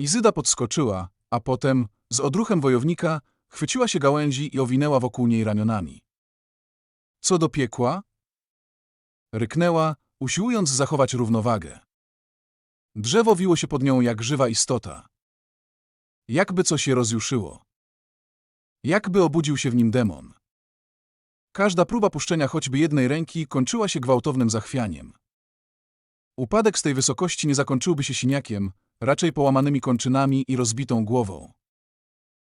Izyda podskoczyła, a potem, z odruchem wojownika, chwyciła się gałęzi i owinęła wokół niej ramionami. Co do piekła? Ryknęła, usiłując zachować równowagę. Drzewo wiło się pod nią jak żywa istota. Jakby coś je rozjuszyło. Jakby obudził się w nim demon. Każda próba puszczenia choćby jednej ręki kończyła się gwałtownym zachwianiem. Upadek z tej wysokości nie zakończyłby się siniakiem, raczej połamanymi kończynami i rozbitą głową.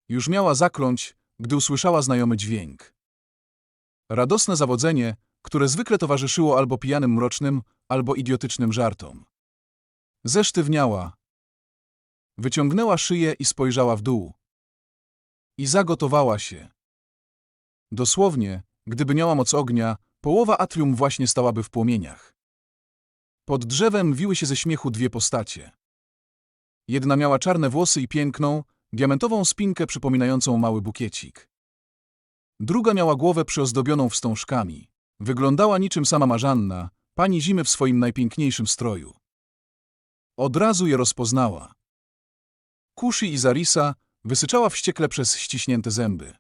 Już miała zakląć, gdy usłyszała znajomy dźwięk. Radosne zawodzenie, które zwykle towarzyszyło albo pijanym mrocznym, albo idiotycznym żartom. Zesztywniała. Wyciągnęła szyję i spojrzała w dół. I zagotowała się. Dosłownie, gdyby miała moc ognia, połowa atrium właśnie stałaby w płomieniach. Pod drzewem wiły się ze śmiechu dwie postacie. Jedna miała czarne włosy i piękną, diamentową spinkę przypominającą mały bukiecik. Druga miała głowę przyozdobioną wstążkami. Wyglądała niczym sama Marzanna, pani zimy w swoim najpiękniejszym stroju. Od razu je rozpoznała. Kushi i Zarisa wysyczała wściekle przez ściśnięte zęby.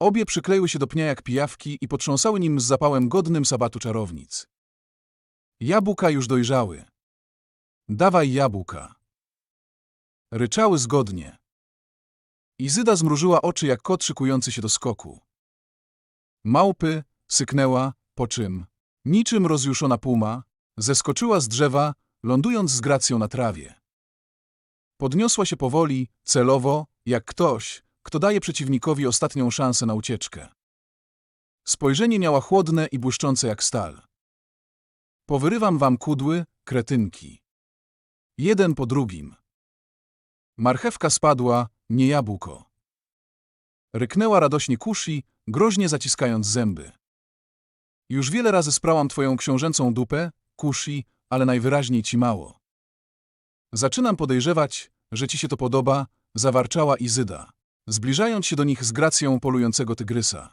Obie przykleiły się do pnia jak pijawki i potrząsały nim z zapałem godnym sabatu czarownic. Jabłka już dojrzały. Dawaj jabłka. Ryczały zgodnie. Izyda zmrużyła oczy jak kot szykujący się do skoku. Małpy syknęła, po czym, niczym rozjuszona puma, zeskoczyła z drzewa, lądując z gracją na trawie. Podniosła się powoli, celowo, jak ktoś, kto daje przeciwnikowi ostatnią szansę na ucieczkę. Spojrzenie miała chłodne i błyszczące jak stal. Powyrywam wam kudły, kretynki. Jeden po drugim. Marchewka spadła, nie jabłko. Ryknęła radośnie Kushi, groźnie zaciskając zęby. Już wiele razy sprałam twoją książęcą dupę, Kushi, ale najwyraźniej ci mało. Zaczynam podejrzewać, że ci się to podoba, zawarczała Izyda, zbliżając się do nich z gracją polującego tygrysa.